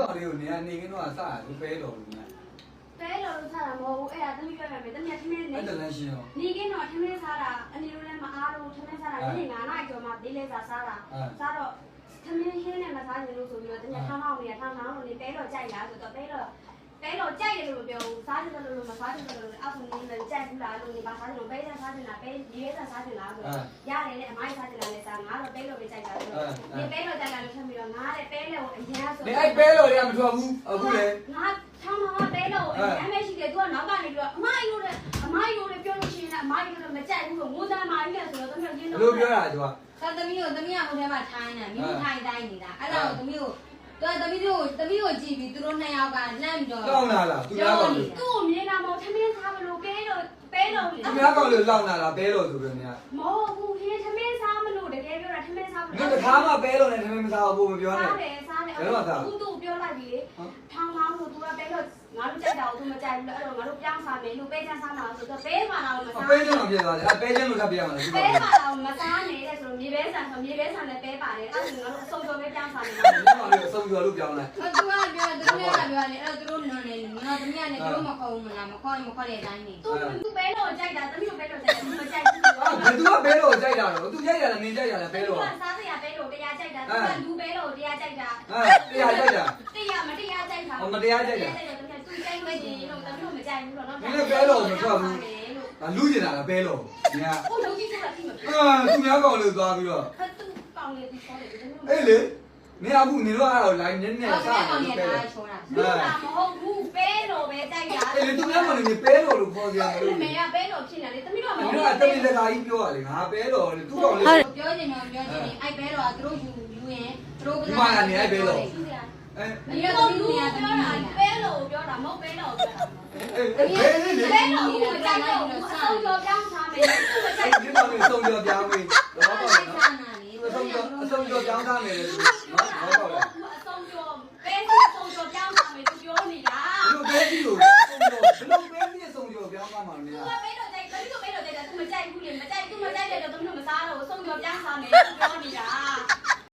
ကောင်လေးကိုနေရာနေကင်းတော့စတာသူပဲတော်လို့များပဲလို့စားတာမဟုတ်ဘူးအဲ့ဒါတမီးပြောရမယ်တမီးကထမင်းနေအဲ့တလန်းရှင်းရောနေကင်းတော့ထမင်းစားတာအနီလိုလည်းမအားလို့ထမင်းစားတာနေ့ငါးနာရီကျော်မှဒီလေးစားစားတာစားတော့ထမင်းဟင်းနဲ့မစားချင်လို့ဆိုပြီးတော့တမီးထောင်းထောင်းနေထောင်းထောင်းလို့နေပဲတော့ကြိုက်လားဆိုတော့ပဲတော့ ပဲတော့ကြိုက်တယ်လို့ပြောဘူးစားတယ်လို့လို့မစားတယ်လို့လည်းအောက်ကနေလည်းကြိုက်ဘူးလားလို့နေပါစားတယ်လို့ပဲစားစားတယ်လားပဲဒီရဲစားစားတယ်လားဆိုတော့ရတယ်လေအမိုင်းစားတယ်လားလည်းစားငါတော့ပဲလို့ပဲကြိုက်တာဆိုတော့ဒီပဲလို့ကြိုက်တာလို့ထပ်ပြီးတော့ငါတဲ့ပဲလို့အရင်ဆိုနေအဲ့ပဲတော်တွေကမထွက်ဘူးအခုလေငါထောင်းထောင်းပဲလို့အရင်မရှိတယ်သူကနောက်ကနေပြီးတော့အမိုင်းလို့လေအမိုင်းလို့လေပြောလို့ရှိရင်အမိုင်းလို့မကြိုက်ဘူးလို့ငိုသားမိုင်းလေဆိုတော့တမီးရင်းဘယ်တော့လိုပြောတာကျွာသာသမီးကိုသမီးကဟိုထဲမှာထိုင်းနေမိမိထိုင်းတိုင်းနေတာအဲ့ဒါကိုသမီးကို တော့သမီးတို့သမီးကိုကြည့်ပြီးသူတို့နှစ်ယောက်ကလှမ်းပြီးတော့လောင်းလာလားသူများကောင်လေးသူ့ကိုမြင်တာမဟုတ်ထမင်းစားမလို့ပဲလို့ပဲလို့သူများကောင်လေးလောင်းလာလားပဲတော်ဆိုပြီးနေမဟုတ်ဘူးဟင်းထမင်းစားမလို့တကယ်ပြောတာထမင်းစားမငါလို့တခါမှပဲတော်နဲ့ထမင်းမစားဘူးမပြောနဲ့စားတယ်စားတယ်အခုသူ့ပြောလိုက်ပြီလေထောင်းထောင်းလို့သူကပဲလို့ငါတို့ကြိုက်တာကိုသူမကြိုက်ဘူးအဲ့တော့ငါတို့ပြောင်းစားမယ်လူပဲချမ်းစားမှာဆိုတော့ပဲမှာတော့မအစားပဲချင်းတော့ပြသွားတယ်အပဲချင်းလို့ထပ်ပြရမှာလေဒီပဲကောင်မှာတော့မစားနေတဲ့ဆိုတော့မြေပဲဆန်ဆိုမြေပဲဆန်နဲ့ပဲပါတယ်အဲ့ဒါငါတို့အစုံစုံပဲပြောင်းစားနေဒီကောင်လေးကို စုံပြောလို့ပြောင်းလိုက်သူကပြောသူတို့ကပြောတယ်အဲ့တော့သူတို့နွန်နေငါသမီးကလည်းသူတို့မခေါ်ဘူးမလားမခေါ်ရင်မခေါ်တဲ့အတိုင်းနေသူသူပဲလို့ကြိုက်တာတမျိုးပဲလို့ကြိုက်တယ်မကြိုက်ဘူးဟာဘယ်သူကပဲတော်ကြိုက်တာတော့သူကြိုက်ရလားနင်ကြိုက်ရလားပဲတော်ကစားစရာပဲလို့တရားကြိုက်တာသူကလူပဲလို့တရားကြိုက်တာဟာတရားကြိုက်တာတရားမတရားကြိုက်တာသူကြိုက်မယ်လို့တမျိုးမကြိုက်ဘူးလို့နော်ငါလူကျင်တာလားပဲတော်ညာဟိုလုံးကြီးဆိုတာတိမဖြစ်အာသူများကောင်လေးသွားပြီးတော့ဖတ်သူကောင်းလေဒီခေါ်တယ်တမျိုးအေးလေ နင်အခုနင်တို့အဲ့တော့ line နည်းနည်းဟုတ်စားကဲ့တယ်အောင်လို့ရပဲတာချိုးတာလူလာမဟုတ်ဘူးပဲလို့ပဲကြိုက်တာအေးလေသူများကောင်လေးပဲတော်လို့ခေါ်ကြတယ်လို့မေကပဲလို့ဖြစ်နေတယ်တမျိုးတော့မနင်ဟုတ်တို့ဘူးကတမီးလက်ကာကြီးပြောရလေငါပဲတော်လေသူ့ကောင်လေးပြောချင်တော့ပြောချင်အဲ့ဘဲတော့သူတို့ယူယူရင်သူတို့ဒီမှာကနေအဲ့ပဲတော်အဲမင်းတို့လူပြောတာပဲလို့ပြောတာမဟုတ်ပဲလို့ပြောတာအေးဘယ်လေလေပဲလို့မကြိုက်တော့ဘူးအဆုံးကြောပြောင်းထားမယ်သူမကြိုက်ဒီကောင်လေးဆုံးကြောပြောင်းပြီးတော့ပေါ့နော် ဆာနာလေအဆုံးကြောအဆုံးကြောပြောင်းသား